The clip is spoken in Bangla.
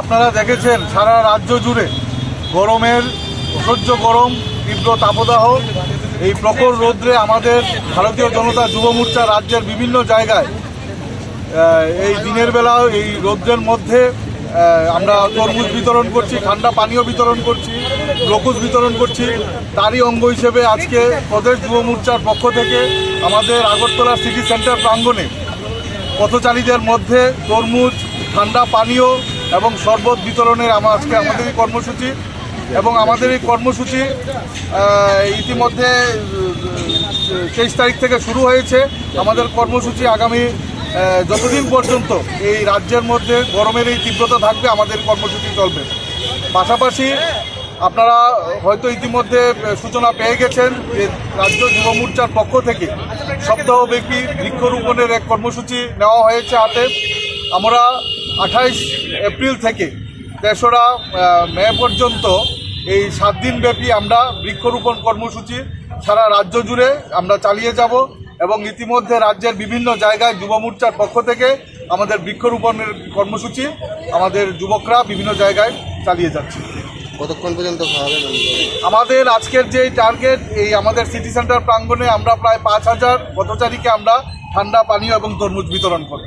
আপনারা দেখেছেন সারা রাজ্য জুড়ে গরমের অসহ্য গরম, তীব্র তাপদাহ। এই প্রখর রৌদ্রে আমাদের ভারতীয় জনতা যুব মোর্চা রাজ্যের বিভিন্ন জায়গায় এই দিনের বেলা এই রৌদ্রের মধ্যে আমরা তরমুজ বিতরণ করছি, ঠান্ডা পানীয় বিতরণ করছি, গ্লুকোজ বিতরণ করছি। তারই অঙ্গ হিসেবে আজকে প্রদেশ যুব মোর্চার পক্ষ থেকে আমাদের আগরতলা সিটি সেন্টার প্রাঙ্গণে পথচারীদের মধ্যে তরমুজ, ঠান্ডা পানীয় এবং শরবত বিতরণের আমার আজকে আমাদের এই কর্মসূচি এবং আমাদের এই কর্মসূচি ইতিমধ্যে তেইশ তারিখ থেকে শুরু হয়েছে। আমাদের কর্মসূচি আগামী যতদিন পর্যন্ত এই রাজ্যের মধ্যে গরমের এই তীব্রতা থাকবে, আমাদের কর্মসূচি চলবে। পাশাপাশি আপনারা হয়তো ইতিমধ্যে সূচনা পেয়ে গেছেন যে রাজ্য যুব মোর্চার পক্ষ থেকে সপ্তাহব্যাপী বৃক্ষরোপণের এক কর্মসূচি নেওয়া হয়েছে হাতে। আমরা আঠাইশ এপ্রিল থেকে তেসরা মে পর্যন্ত এই সাত দিনব্যাপী আমরা বৃক্ষরোপণ কর্মসূচি সারা রাজ্য জুড়ে আমরা চালিয়ে যাব এবং ইতিমধ্যে রাজ্যের বিভিন্ন জায়গায় যুব মোর্চার পক্ষ থেকে আমাদের বৃক্ষরোপণের কর্মসূচি আমাদের যুবকরা বিভিন্ন জায়গায় চালিয়ে যাচ্ছে। কতক্ষণ পর্যন্ত আমাদের আজকের যে টার্গেট এই আমাদের সিটি সেন্টার প্রাঙ্গণে আমরা প্রায় পাঁচ হাজার পথচারীকে আমরা ঠান্ডা পানীয় এবং তরমুজ বিতরণ করব।